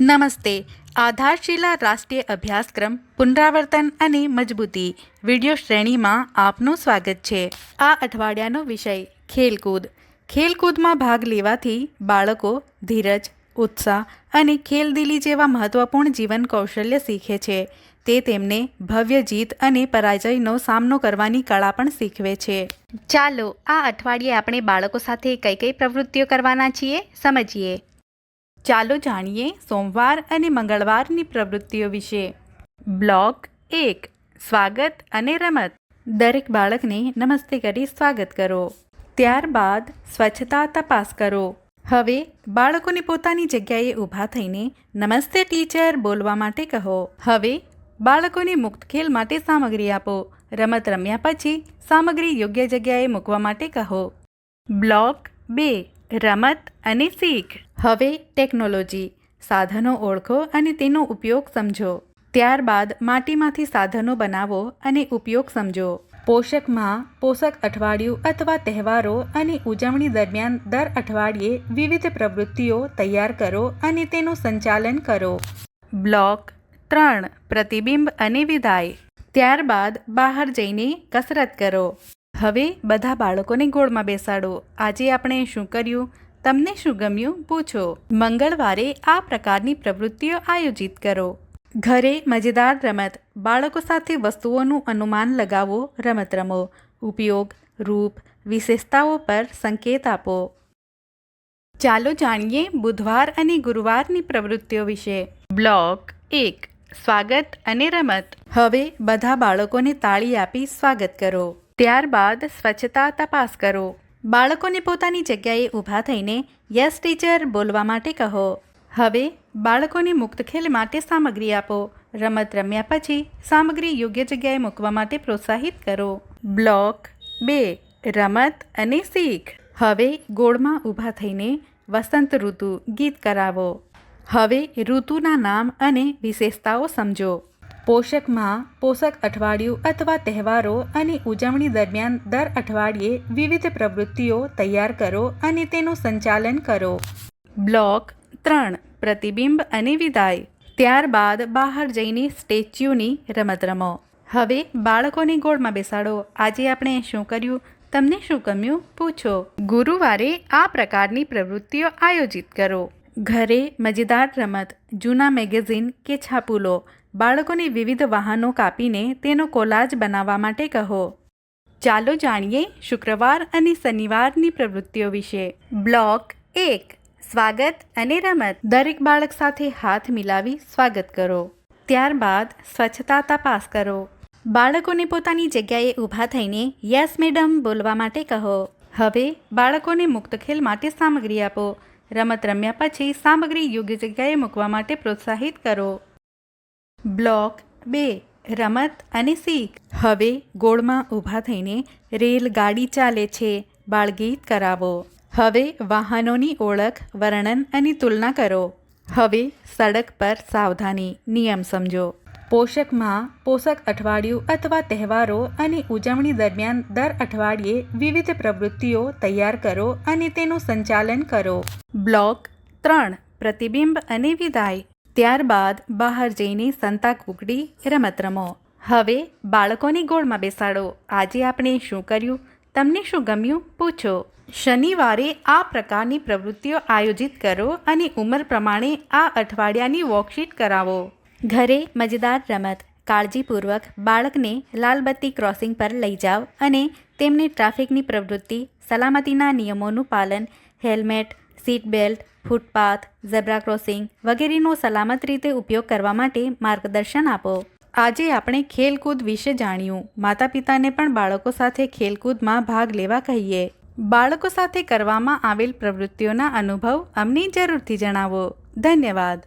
નમસ્તે. આધારશીલા રાષ્ટ્રીય અભ્યાસક્રમ, પુનરાવર્તન અને મજબૂતી વિડિયો શ્રેણીમાં આપનું સ્વાગત છે. આ અઠવાડિયાનો વિષય, ખેલકૂદ. ખેલકૂદમાં ભાગ લેવાથી બાળકો ધીરજ, ઉત્સાહ અને ખેલદિલી જેવા મહત્વપૂર્ણ જીવન કૌશલ્ય શીખે છે. તે તેમને ભવ્ય જીત અને પરાજયનો સામનો કરવાની કળા પણ શીખવે છે. ચાલો, આ અઠવાડિયે આપણે બાળકો સાથે કઈ કઈ પ્રવૃત્તિઓ કરવાના છીએ? સમજીએ. ચાલો જાણીએ સોમવાર અને મંગળવારની પ્રવૃત્તિઓ વિશે. બ્લોક એક, સ્વાગત અને રમત. દરેક બાળકને નમસ્તે કરી સ્વાગત કરો. ત્યારબાદ સ્વચ્છતા તપાસ કરો. હવે બાળકોને પોતાની જગ્યાએ ઊભા થઈને નમસ્તે ટીચર બોલવા માટે કહો. હવે બાળકોને મુક્ત ખેલ માટે સામગ્રી આપો. રમત રમ્યા પછી સામગ્રી યોગ્ય જગ્યાએ મૂકવા માટે કહો. બ્લોક બે, રમત અને શીખ. હવે ટેકનોલોજી, સાધનો ઓળખો અને તેનો ઉપયોગ સમજો. ત્યારબાદ માટીમાંથી સાધનો બનાવો અને ઉપયોગ સમજો. પોષકમાં પોષક અઠવાડિયું અથવા તહેવારો અને ઉજવણી દરમિયાન દર અઠવાડિયે વિવિધ પ્રવૃત્તિઓ તૈયાર કરો અને તેનું સંચાલન કરો. બ્લોક ત્રણ, પ્રતિબિંબ અને વિદાય. ત્યારબાદ બહાર જઈને કસરત કરો. હવે બધા બાળકોને ગોળમાં બેસાડો. આજે આપણે શું કર્યું? તમને શું ગમ્યું? પૂછો. મંગળવારે આ પ્રકારની પ્રવૃત્તિઓ આયોજિત કરો. ઘરે મજેદાર રમત. બાળકો સાથે વસ્તુઓનું અનુમાન લગાવો. રમત રમો. ઉપયોગ, રૂપ, વિશેષતાઓ પર સંકેત આપો. ચાલો જાણીએ બુધવાર અને ગુરુવારની પ્રવૃત્તિઓ વિશે. બ્લોક એક. સ્વાગત અને રમત. હવે બધા બાળકોને તાળી આપી સ્વાગત કરો. ત્યારબાદ સ્વચ્છતા તપાસ કરો. બાળકોને પોતાની જગ્યાએ ઊભા થઈને, યસ, ટીચર, બોલવા માટે કહો. હવે, બાળકોને મુક્ત ખેલ માટે સામગ્રી આપો. રમત રમ્યા પછી, સામગ્રી યોગ્ય જગ્યાએ મૂકવા માટે પ્રોત્સાહિત કરો. બ્લોક બે, રમત અને શીખ. હવે, ગોળમાં ઊભા થઈને, વસંત ઋતુ ગીત કરાવો. હવે, ઋતુના નામ અને વિશેષતાઓ સમજો. પોષકમાં પોષક અઠવાડિયું અથવા તહેવારો અને ઉજવણી દરમિયાન દર અઠવાડિયે વિવિધ પ્રવૃત્તિઓ તૈયાર કરો અને તેનું સંચાલન કરો. બ્લોક ત્રણ, પ્રતિબિંબ અને વિદાય. ત્યારબાદ બહાર જઈને સ્ટેચ્યુની રમત રમો. હવે બાળકોને ગોળમાં બેસાડો. આજે આપણે શું કર્યું? તમને શું ગમ્યું? પૂછો. ગુરુવારે આ પ્રકારની પ્રવૃત્તિઓ આયોજિત કરો. ઘરે મજેદાર રમત, જૂના મેગેઝિન કે છાપુલો. બાળકોને વિવિધ વાહનો કાપીને તેનો કોલાજ બનાવવા માટે કહો. ચાલો જાણીએ શુક્રવાર અને શનિવારની પ્રવૃત્તિઓ વિશે. બ્લોક એક, સ્વાગત અને રમત. દરેક બાળક સાથે હાથ મિલાવી સ્વાગત કરો. ત્યારબાદ સ્વચ્છતા તપાસ કરો. બાળકોને પોતાની જગ્યાએ ઊભા થઈને, યસ, મેડમ, બોલવા માટે કહો. હવે બાળકોને મુક્ત ખેલ માટે સામગ્રી આપો. રમત રમ્યા પછી સામગ્રી યોગ્ય જગ્યાએ મૂકવા માટે પ્રોત્સાહિત કરો. બ્લોક બે, રમત અને શીખ. હવે ગોળમાં ઊભા થઈને રેલગાડી ચાલે છે. બાળગીત કરાવો. હવે વાહનોની ઓળખ, વર્ણન અને તુલના કરો. હવે સડક પર સાવધાની, નિયમ સમજો. પોષકમાં પોષક અઠવાડિયું અથવા તહેવારો અને ઉજવણી દરમિયાન દર અઠવાડિયે વિવિધ પ્રવૃત્તિઓ તૈયાર કરો અને તેનું સંચાલન કરો. બ્લોક ત્રણ, પ્રતિબિંબ અને વિદાય. ત્યારબાદ બહાર જઈને સંતા કુકડી રમત રમો. હવે બાળકોને ગોળમાં બેસાડો. આજે આપણે શું કર્યું? તમને શું ગમ્યું? પૂછો. શનિવારે આ પ્રકારની પ્રવૃત્તિઓ આયોજિત કરો અને ઉંમર પ્રમાણે આ અઠવાડિયાની વર્કશીટ કરાવો. ઘરે મજેદાર રમત. કાળજીપૂર્વક બાળકને લાલબત્તી ક્રોસિંગ પર લઈ જાઓ અને તેમને ટ્રાફિકની પ્રવૃત્તિ, સલામતીના નિયમોનું પાલન helmet seat belt footpath, zebra crossing વગેરેનો સલામત રીતે ઉપયોગ કરવા માટે માર્ગદર્શન આપો. આજે આપણે ખેલકૂદ વિશે જાણ્યું. માતા પિતાને પણ બાળકો સાથે ખેલકૂદમાં ભાગ લેવા કહીએ. બાળકો સાથે કરવામાં આવેલ પ્રવૃત્તિઓના અનુભવ અમને જરૂરથી જણાવો. ધન્યવાદ.